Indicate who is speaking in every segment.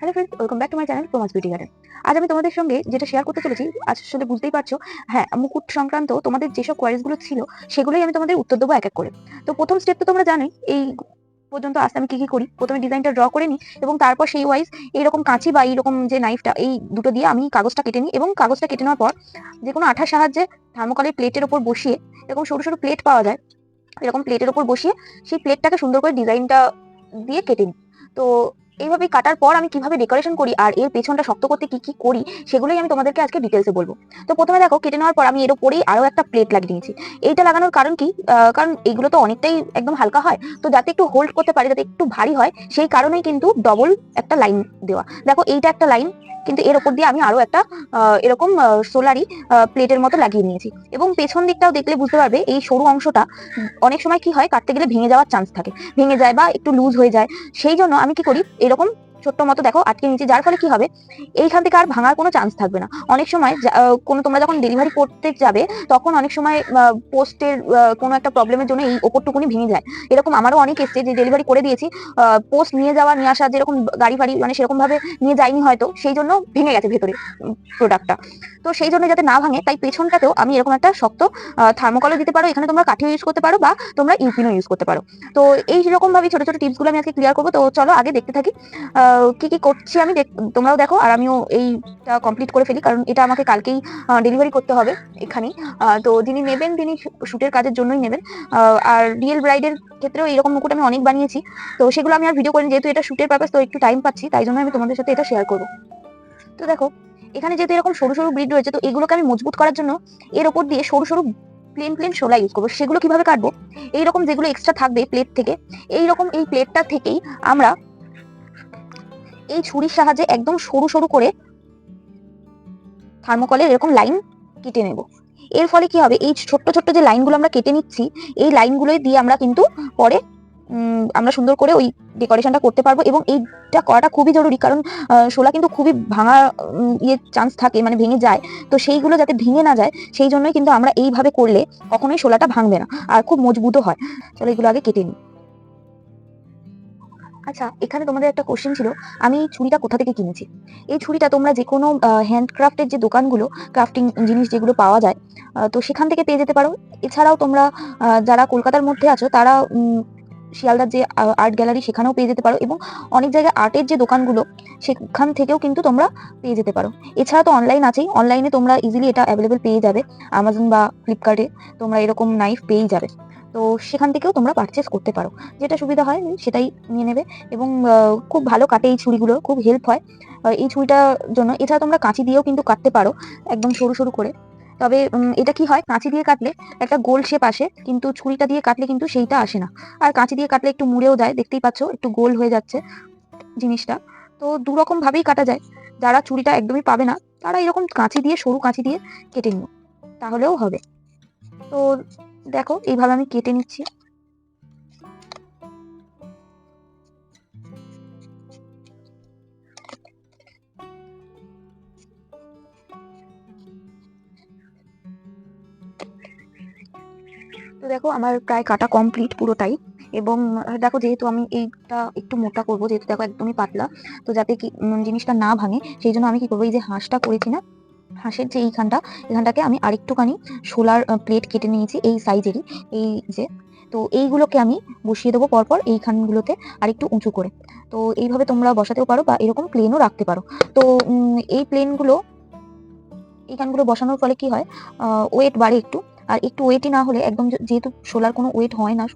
Speaker 1: Hello friends welcome back to my channel প্রমাস beauty garden আজ আমি তোমাদের সঙ্গে যেটা শেয়ার করতে চলেছি আসলে বুঝতেই পারছ হ্যাঁ মুকুট সংক্রান্ত তোমাদের যেসব কোয়ারিজগুলো ছিল, সেগুলোই আমি তোমাদের উত্তর দেবো এক এক করে। তো প্রথম স্টেপ তো তোমরা জানোই, এই পর্যন্ত আসতে আমি কি কি করি? প্রথমে ডিজাইনটা ড্র করে নিই এবং তারপর সেই ওয়াইজ এইরকম কাঁচি বা এইরকম যে নাইফটা এই দুটো দিয়ে আমি কাগজটা কেটে নিই এবং কাগজটা কেটে নেওয়ার পর যে কোনো আঠার সাহায্যে থার্মোকলের প্লেটের ওপর বসিয়ে এরকম সরু সরু প্লেট পাওয়া যায়, এরকম প্লেটের ওপর বসিয়ে সেই প্লেটটাকে সুন্দর করে ডিজাইনটা দিয়ে কেটে নিই। তো এইভাবে কাটার পর আমি কীভাবে ডেকোরেশন করি আর এর পেছনটা শক্ত করতে কি কি করি, সেগুলোই আমি তোমাদেরকে আজকে ডিটেলসে বলব। তো প্রথমে দেখো, কেটে নেওয়ার পর আমি এর উপরেই আরও একটা প্লেট লাগিয়ে নিয়েছি। এইটা লাগানোর কারণ কি? কারণ এইগুলো তো অনেকটাই একদম হালকা হয়। তো যাতে একটু হোল্ড করতে পারে, যাতে একটু ভারী হয়, সেই কারণেই কিন্তু ডবল একটা লাইন দেওয়া। দেখো, এইটা একটা লাইন কিন্তু এর উপর দিয়ে আমি আরও একটা এরকম সোলারি প্লেটের মতো লাগিয়ে নিয়েছি। এবং পেছন দিকটাও দেখলে বুঝতে পারবে, এই সরু অংশটা অনেক সময় কি হয়, কাটতে গেলে ভেঙে যাওয়ার চান্স থাকে। ভেঙে যায় বা একটু লুজ হয়ে যায়। সেই জন্য আমি কি করি এরকম ছোট্ট মতো দেখো আটকে নিয়েছি যার ফলে কি হবে? এইখান থেকে আর ভাঙার কোনো চান্স থাকবে না। অনেক সময় কোনো তোমরা যখন ডেলিভারি করতে যাবে তখন অনেক সময় পোস্টের কোনো একটা প্রবলেমের জন্য এই ওপরটুকুনি ভেঙে যায়। এরকম আমারও অনেক এসছে যে ডেলিভারি করে দিয়েছি পোস্ট নিয়ে যাওয়া নিয়ে আসা যেরকম গাড়ি ফাড়ি মানে সেরকম ভাবে নিয়ে যায়নি হয়তো সেই জন্য ভেঙে গেছে ভেতরে প্রোডাক্টটা তো সেই জন্য যাতে না ভাঙে তাই পেছনটাতেও আমি এরকম একটা শক্ত থার্মোকলও দিতে পারো। এখানে তোমরা কাঠিও ইউজ করতে পারো বা তোমরা ইউপিনও ইউজ করতে পারো। তো এই রকম ভাবে ছোট ছোট টিপসগুলো আমি আজকে ক্লিয়ার করব তো চলো আগে দেখতে থাকি। আহ, কি কি করছি আমি তোমরাও দেখো, আর আমিও এইটা কমপ্লিট করে ফেলি, কারণ এটা আমাকে কালকেই ডেলিভারি করতে হবে এখানেই। তো যিনি নেবেন, তিনি শুটের কাজের জন্যই নেবেন। আর রিয়েল ব্রাইডের ক্ষেত্রেও এরকম মুকুট আমি অনেক বানিয়েছি। তো সেগুলো আমি আর ভিডিও করিনি, যেহেতু এটা শুটের পারপাস তো একটু টাইম পাচ্ছি, তাই জন্য আমি তোমাদের সাথে এটা শেয়ার করব। তো দেখো, এখানে যেহেতু এরকম সরু সরু ব্রিড রয়েছে, তো এগুলোকে আমি মজবুত করার জন্য এর ওপর দিয়ে সরু সরু প্লেন প্লেন শোলা ইউজ করব। সেগুলো কীভাবে কাটবো? এইরকম যেগুলো এক্সট্রা থাকবে প্লেট থেকে, এইরকম এই প্লেটটা থেকেই আমরা এই ছুরির সাহায্যে একদম সরু সরু করে থার্মোকলের এরকম লাইন কেটে নেব। এর ফলে কি হবে? এই ছোট্ট ছোট্ট যে লাইনগুলো আমরা কেটে নিচ্ছি, এই লাইনগুলো দিয়ে আমরা কিন্তু পরে আমরা সুন্দর করে ওই ডেকোরেশনটা করতে পারব এবং এইটা করাটা খুবই জরুরি কারণ শোলা কিন্তু খুবই ভাঙা ইয়ে চান্স থাকে মানে ভেঙে যায়। তো সেইগুলো যাতে ভেঙে না যায়, সেই জন্যই কিন্তু আমরা এইভাবে করলে কখনোই শোলাটা ভাঙবে না আর খুব মজবুতও হয়। চলো এগুলো আগে কেটে নিই। আচ্ছা এখানে তোমাদের একটা কোশ্চেন ছিল, আমি এই ছুরিটা কোথা থেকে কিনেছি? এই ছুরিটা তোমরা যে কোনো হ্যান্ডক্রাফটের যে দোকানগুলো ক্রাফটিং জিনিস যেগুলো পাওয়া যায় তো সেখান থেকে পেয়ে যেতে পারো। এছাড়াও তোমরা যারা কলকাতার মধ্যে আছো, তারা শিয়ালদার যে আর্ট গ্যালারি সেখানেও পেয়ে যেতে পারো এবং অনেক জায়গায় আর্টের যে দোকানগুলো, সেখান থেকেও কিন্তু তোমরা পেয়ে যেতে পারো। এছাড়া তো অনলাইন আছেই অনলাইনে তোমরা ইজিলি এটা অ্যাভেলেবেল পেয়ে যাবে আমাজন বা ফ্লিপকার্টে তোমরা এরকম নাইফ পেয়েই যাবে। তো সেখান থেকেও তোমরা পারচেস করতে পারো। যেটা সুবিধা হয় সেটাই নিয়ে নেবে। এবং খুব ভালো কাটে এই ছুরিগুলো, খুব হেল্প হয়। এই ছুরিটার জন্য, এছাড়া তোমরা কাঁচি দিয়েও কিন্তু কাটতে পারো, একদম সরু সরু করে। তবে এটা কি হয়, কাঁচি দিয়ে কাটলে একটা গোল শেপ আসে, কিন্তু ছুরিটা দিয়ে কাটলে কিন্তু সেইটা আসে না। আর কাঁচি দিয়ে কাটলে একটু মুড়েও যায়, দেখতেই পাচ্ছ, একটু গোল হয়ে যাচ্ছে জিনিসটা। তো দু রকম ভাবেই কাটা যায়। যারা ছুরিটা একদমই পাবে না, তারা এরকম কাঁচি দিয়ে, সরু কাঁচি দিয়ে কেটে নিও। তাহলেও হবে। তো দেখো, এইভাবে আমি কেটে নিচ্ছি। তো দেখো, আমার প্রায় কাটা কমপ্লিট পুরোটাই। এবং, দেখো, যেহেতু আমি এইটা একটু মোটা করব, যেহেতু দেখো একদমই পাতলা, তো যাতে কি জিনিসটা না ভাঙে, সেই জন্য আমি কি করব, এই যে হাঁসটা করেছি না হাঁসের যে এইখানটা, এখানটাকে আমি আরেকটুখানি সোলার প্লেট কেটে নিয়েছি এই সাইজেরই, এই যে। তো এইগুলোকে আমি বসিয়ে দেবো পরপর এইখানগুলোতে আরেকটু উঁচু করে। তো এইভাবে তোমরা বসাতেও পারো বা এরকম প্লেনও রাখতে পারো। তো এই প্লেনগুলো এইখানগুলো বসানোর ফলে কি হয় ওয়েট বাড়ে একটু। আর একটু ওয়েটই না হলে, একদম যেহেতু সোলার কোনো ওয়েট হয় না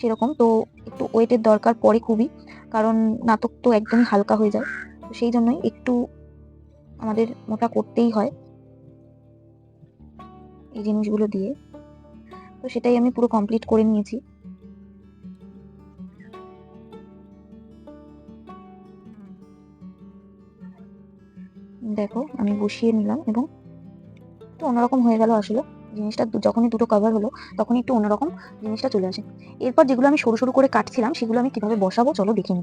Speaker 1: সেরকম, তো একটু ওয়েটের দরকার পড়ে খুবই। কারণ নাটক তো একদমই হালকা হয়ে যায়। সেই জন্যই একটু আমাদের মোটা করতেই হয় এই জিনিসগুলো দিয়ে। তো সেটাই আমি পুরো কমপ্লিট করে নিয়েছি। দেখো, আমি বসিয়ে নিলাম এবং একটু অন্যরকম হয়ে গেল আসলে। জিনিসটা যখনই দুটো কভার হলো, তখনই একটু অন্যরকম জিনিসটা চলে আসে। এরপর যেগুলো আমি সরু সরু করে কাটছিলাম, সেগুলো আমি কীভাবে বসাবো চলো দেখে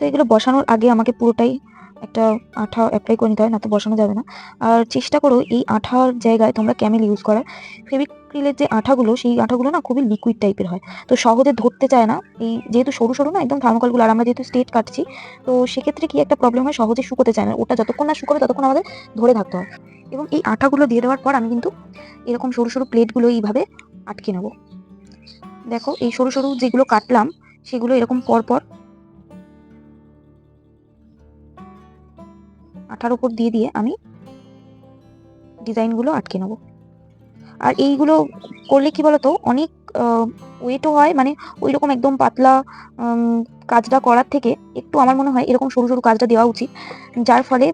Speaker 1: তো এগুলো বসানোর আগে আমাকে পুরোটাই একটা আঠা অ্যাপ্লাই করে নিতে হয়, না তো বসানো যাবে না। আর চেষ্টা করো এই আঠার জায়গায় তোমরা ক্যামেল ইউজ করার। ফেভিক অ্যাক্রিলের যে আঠাগুলো, সেই আঠাগুলো না খুবই লিকুইড টাইপের হয়। তো সহজে ধরতে চায় না। এই যেহেতু সরু সরু না, একদম থার্মোকলগুলো আর আমরা যেহেতু স্টেট কাটছি, তো সেক্ষেত্রে কি একটা প্রবলেম হয়? সহজে শুকোতে চায় না। ওটা যতক্ষণ না শুকোবে, ততক্ষণ আমাদের ধরে থাকতে হয়। এবং এই আঠাগুলো দিয়ে দেওয়ার পর আমি কিন্তু এরকম সরু সরু প্লেটগুলো এইভাবে আটকে নেব। দেখো, এই সরু সরু যেগুলো কাটলাম, সেগুলো এরকম পর আঠার উপর দিয়ে দিয়ে আমি ডিজাইনগুলো আটকে নেব। আর এইগুলো করলে কি বলতো, অনেক ওয়েটও হয় মানে ওই রকম একদম পাতলা কাজটা করার থেকে একটু আমার মনে হয় এরকম সরু সরু কাজটা দেওয়া উচিত, যার ফলে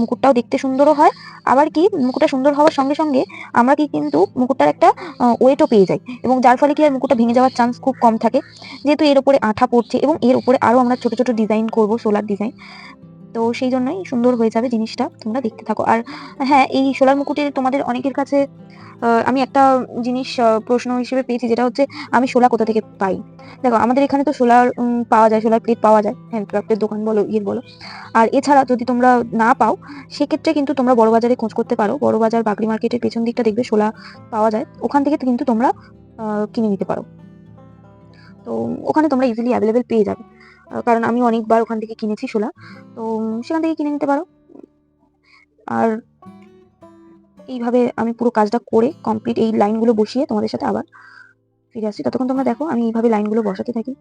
Speaker 1: মুকুটটাও দেখতে সুন্দরও হয়। আবার কি, মুকুটটা সুন্দর হওয়ার সঙ্গে সঙ্গে আমরা কি কিন্তু মুকুটটার একটা ওয়েটও পেয়ে যাই এবং যার ফলে কি আর মুকুটটা ভেঙে যাওয়ার চান্স খুব কম থাকে। যেহেতু এর উপরে আঠা পড়ছে এবং এর উপরে আরও আমরা ছোট ছোট ডিজাইন করব সোলার ডিজাইন তো সেই জন্যই সুন্দর হয়ে যাবে জিনিসটা, তোমরা দেখতে থাকো। আর হ্যাঁ এই সোলার মুকুটের তোমাদের অনেকের কাছে আমি একটা জিনিস প্রশ্ন হিসেবে পেয়েছি, যেটা হচ্ছে আমি শোলা কোথা থেকে পাই? দেখো, আমাদের এখানে তো সোলার পাওয়া যায়, সোলার প্লেট পাওয়া যায়, হ্যান্ডক্রাফটের দোকান বলো ইয়ে বলো। আর এছাড়া যদি তোমরা না পাও, সেক্ষেত্রে কিন্তু তোমরা বড় বাজারে খোঁজ করতে পারো। বড় বাজার বাকরি মার্কেটের পেছন দিকটা দেখবে সোলা পাওয়া যায়। ওখান থেকে কিন্তু তোমরা কিনে নিতে পারো। তো ওখানে তোমরা ইজিলি অ্যাভেলেবেল পেয়ে যাবে। কারণ আমি অনেকবার ওখান থেকে কিনেছি শোলা। তো সেখান থেকে কিনে নিতে পারো। আর এইভাবে আমি পুরো কাজটা করে কমপ্লিট এই লাইনগুলো বসিয়ে তোমাদের সাথে আবার ফিরে আসছি। ততক্ষণ তোমরা দেখো, আমি এইভাবে লাইনগুলো বসাতে থাকি।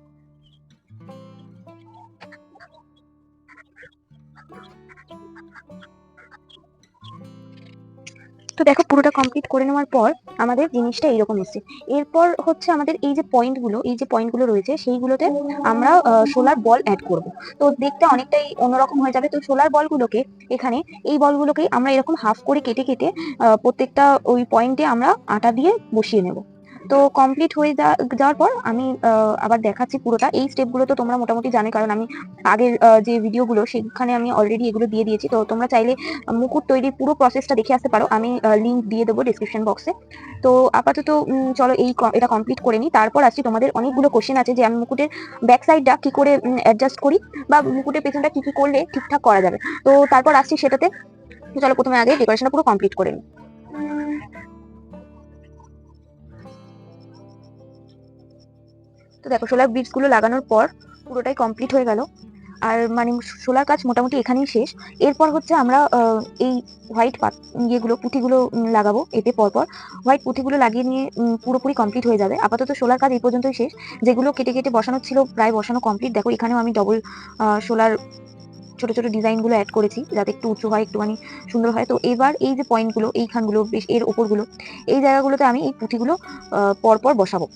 Speaker 1: তো দেখো, পুরোটা কমপ্লিট করে নেওয়ার পর আমাদের জিনিসটা এইরকম এসছে এরপর হচ্ছে আমাদের এই যে পয়েন্টগুলো এই যে পয়েন্টগুলো রয়েছে, সেইগুলোতে আমরা সোলার বল অ্যাড করব। তো দেখতে অনেকটাই অন্যরকম হয়ে যাবে। তো সোলার বলগুলোকে এখানে, এই বলগুলোকে আমরা এরকম হাফ করে কেটে কেটে প্রত্যেকটা ওই পয়েন্টে আমরা আটা দিয়ে বসিয়ে নেব। তো কমপ্লিট হয়ে যাওয়ার পর আমি আবার দেখাচ্ছি পুরোটা। এই স্টেপগুলো তো তোমরা মোটামুটি জানো কারণ আমি আগের যে ভিডিওগুলো সেখানে আমি অলরেডি এগুলো দিয়ে দিয়েছি। তো তোমরা চাইলে মুকুট তৈরির পুরো প্রসেসটা দেখে আসতে পারো। আমি লিংক দিয়ে দেবো ডিসক্রিপশন বক্সে তো আপাতত চলো এই এটা কমপ্লিট করে নিই। তারপর আসছি তোমাদের অনেকগুলো কোশ্চেন আছে যে আমি মুকুটের ব্যাক সাইডটা কি করে অ্যাডজাস্ট করি বা মুকুটের পেছনটা কি কি করলে ঠিকঠাক করা যাবে। তো তারপর আসছি সেটাতে। চলো প্রথমে আগে ডেকোরেশনটা পুরো কমপ্লিট করে নিই। তো দেখো সোলার বিটসগুলো লাগানোর পর পুরোটাই কমপ্লিট হয়ে গেল। আর মানে সোলার কাজ মোটামুটি এখানেই শেষ। এরপর হচ্ছে আমরা এই হোয়াইট পাত, ইয়েগুলো, পুঁথিগুলো লাগাবো এতে পরপর। হোয়াইট পুঁথিগুলো লাগিয়ে নিয়ে পুরোপুরি কমপ্লিট হয়ে যাবে। আপাতত সোলার কাজ এই পর্যন্তই শেষ। যেগুলো কেটে কেটে বসানো ছিল, প্রায় বসানো কমপ্লিট দেখো, এখানেও আমি ডবল সোলার ছোট ছোট ডিজাইনগুলো অ্যাড করেছি, যাতে একটু উঁচু হয়, একটুখানি সুন্দর হয়। তো এবার এই যে পয়েন্টগুলো এইখানগুলো, বেশ এর ওপরগুলো, এই জায়গাগুলোতে আমি এই পুঁথিগুলো পরপর বসাবো।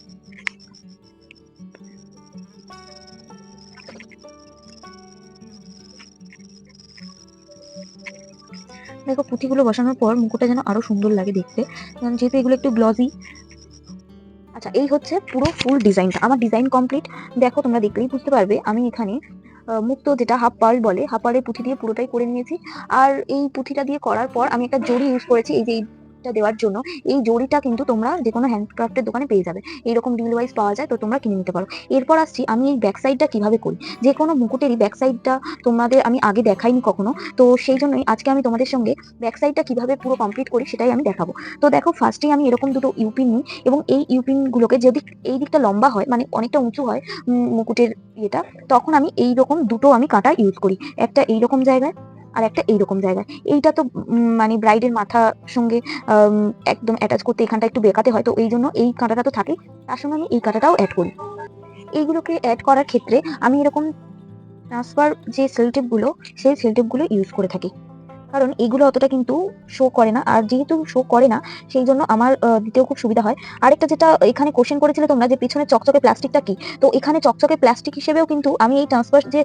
Speaker 1: দেখো পুঁথিগুলো বসানোর পর মুকুটটা যেন আরও সুন্দর লাগে দেখতে। কারণ যেহেতু এগুলো একটু গ্লজি আচ্ছা এই হচ্ছে পুরো ফুল ডিজাইনটা আমার ডিজাইন কমপ্লিট দেখো, তোমরা দেখলেই বুঝতে পারবে, আমি এখানে মুক্ত যেটা হাফ পার্ল বলে হাফ পার্লের পুঁথি দিয়ে পুরোটাই করে নিয়েছি। আর এই পুঁথিটা দিয়ে করার পর আমি একটা জড়ি ইউজ করেছি, এই যে এইটা দেওয়ার জন্য এই জড়িটা কিন্তু তোমরা যে কোনো হ্যান্ডক্রাফটের দোকানে পেয়ে যাবে। এইরকম ডিল ওয়াইজ পাওয়া যায়, তো তোমরা কিনে নিতে পারো। এরপর আসছি আমি এই ব্যাক সাইডটা কীভাবে করি? যে কোনো মুকুটেরই ব্যাক সাইডটা তোমাদের আমি আগে দেখাইনি কখনো, তো সেই জন্যই আজকে আমি তোমাদের সঙ্গে ব্যাক সাইডটা কীভাবে পুরো কমপ্লিট করি সেটাই আমি দেখাবো। তো দেখো ফার্স্টেই আমি এরকম দুটো ইউপিন নিই এবং এই ইউপিন গুলোকে যদি এই দিকটা লম্বা হয় মানে অনেকটা উঁচু হয় মুকুটের ইয়েটা, তখন আমি এই রকম দুটো আমি কাঁটা ইউজ করি। একটা এইরকম জায়গায় আর একটা এইরকম জায়গায় এইটা তো মানে ব্রাইডের মাথা সঙ্গে একদম অ্যাটাচ করতে এখানটা একটু বেকাতে হয়, তো এই জন্য এই কাঁটাটা তো থাকে, তার সঙ্গে আমি এই কাঁটাটাও অ্যাড করি। এইগুলোকে অ্যাড করার ক্ষেত্রে আমি এরকম ট্রান্সফার যে সেলটেপগুলো সেই সেলটেপগুলো ইউজ করে থাকি। কারণ এগুলো অতটা কিন্তু শো করে না। আর যেহেতু শো করে না, সেই জন্য আমার দিতেও খুব সুবিধা হয়। আরেকটা যেটা এখানে কোশ্চেন করেছিলে তোমরা যে পিছনে চকচকে প্লাস্টিকটা কি? তো এখানে চকচকে প্লাস্টিক হিসেবেও কিন্তু আমি এই ট্রান্সফার যে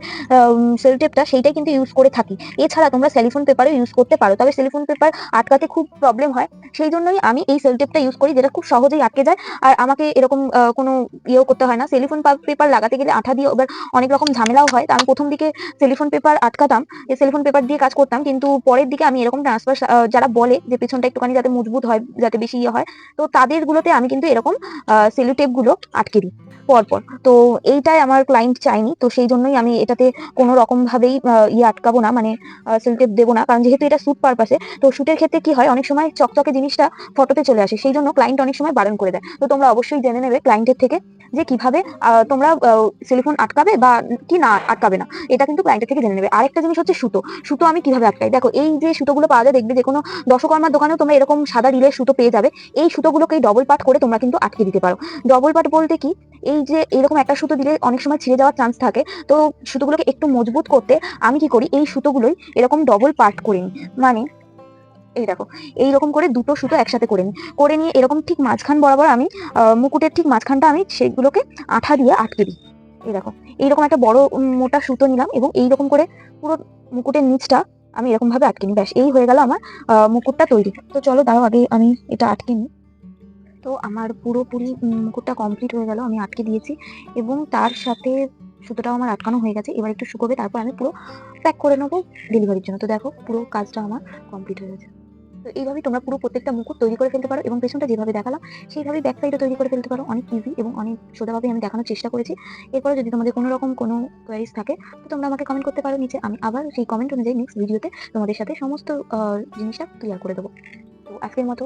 Speaker 1: সেলটেপটা সেইটাই কিন্তু ইউজ করে থাকি। এছাড়া তোমরা সেলিফোন পেপারও ইউজ করতে পারো। তবে সেলিফোন পেপার আটকাতে খুব প্রবলেম হয়। সেই জন্যই আমি এই সেলটেপটা ইউজ করি, যেটা খুব সহজেই আটকে যায়। আর আমাকে এরকম কোনো ইয়েও করতে হয় না। সেলিফোন পেপার লাগাতে গেলে আঠা দিয়ে এবার অনেক রকম ঝামেলাও হয়। আমি প্রথম দিকে সেলিফোন পেপার আটকাতাম। সেলিফোন পেপার দিয়ে কাজ করতাম। কিন্তু পরের দিকে আমি এরকম ট্রান্সফার যারা বলে যে পিছনটা একটুখানি যাতে মজবুত হয়, যাতে বেশি ইয়ে হয়, তো তাদের গুলোতে আমি কিন্তু এরকম সেলুটেপগুলো আটকে দিই। পর পর তো এইটাই আমার ক্লায়েন্ট চাইনি তো সেই জন্যই আমি এটাতে কোনো রকম ভাবেই ইয়ে আটকাবো না মানে সেলটেপ দেবো না। কারণ যেহেতু এটা স্যুট পারপাসে তো শুটের ক্ষেত্রে কি হয়, অনেক সময় চকচকে জিনিসটা ফটোতে চলে আসে। সেই জন্য ক্লায়েন্ট অনেক সময় বারণ করে দেয়। তো তোমরা অবশ্যই জেনে নেবে ক্লায়েন্টের থেকে যে কীভাবে তোমরা সিলিফোন আটকাবে বা কি না আটকাবে না। এটা কিন্তু ক্লায়েন্টের থেকে জেনে নেবে। আরেকটা জিনিস হচ্ছে সুতো। সুতো আমি কীভাবে আটকাই? দেখো, এই যে সুতোগুলো পাওয়া যায়, দেখবে যে কোনো দশকর্মার দোকানেও তোমরা এরকম সাদা রিলের সুতো পেয়ে যাবে। এই সুতোগুলোকে ডবল পাট করে তোমরা কিন্তু আটকে দিতে পারো। ডবল পাট বলতে কি? এই যে এরকম একটা সুতো দিলে অনেক সময় ছিঁড়ে যাওয়ার চান্স থাকে, তো সুতোগুলোকে একটু মজবুত করতে আমি কি করি? এই সুতোগুলোই এরকম ডবল পার্ট করে নিই। মানে এই দেখো, এইরকম করে দুটো সুতো একসাথে করে নিই। করে নিয়ে এরকম ঠিক মাঝখান বরাবর আমি মুকুটের ঠিক মাঝখানটা আমি সেগুলোকে আঠা দিয়ে আটকে দিই। এই দেখো, এইরকম একটা বড় মোটা সুতো নিলাম এবং এইরকম করে পুরো মুকুটের নিচটা আমি এরকম ভাবে আটকে নিই। ব্যাস, এই হয়ে গেল আমার মুকুটটা তৈরি। তো চলো দাঁড়াও আগে আমি এটা আটকে নিই। তো আমার পুরোপুরি মুকুটটা কমপ্লিট হয়ে গেল, আমি আটকে দিয়েছি এবং তার সাথে সুতোটাও আমার আটকানো হয়ে গেছে। এবার একটু শুকোবে, তারপর আমি পুরো প্যাক করে নেব ডেলিভারির জন্য। তো দেখো, পুরো কাজটা আমার কমপ্লিট হয়ে গেছে। তো এইভাবে তোমরা পুরো প্রত্যেকটা মুকুট তৈরি করে ফেলতে পারো এবং পেছনটা যেভাবে দেখালাম সেইভাবে ব্যাক সাইডে তৈরি করে ফেলতে পারো। অনেক ইজি এবং অনেক সোজাভাবে আমি দেখানোর চেষ্টা করেছি। এরপরে যদি তোমাদের কোনো রকম কোনো কোয়ারিজ থাকে, তো তোমরা আমাকে কমেন্ট করতে পারো নিচে। আমি আবার সেই কমেন্ট অনুযায়ী নেক্সট ভিডিওতে তোমাদের সাথে সমস্ত জিনিসটা ক্লিয়ার করে দেবো। তো আজকের মতো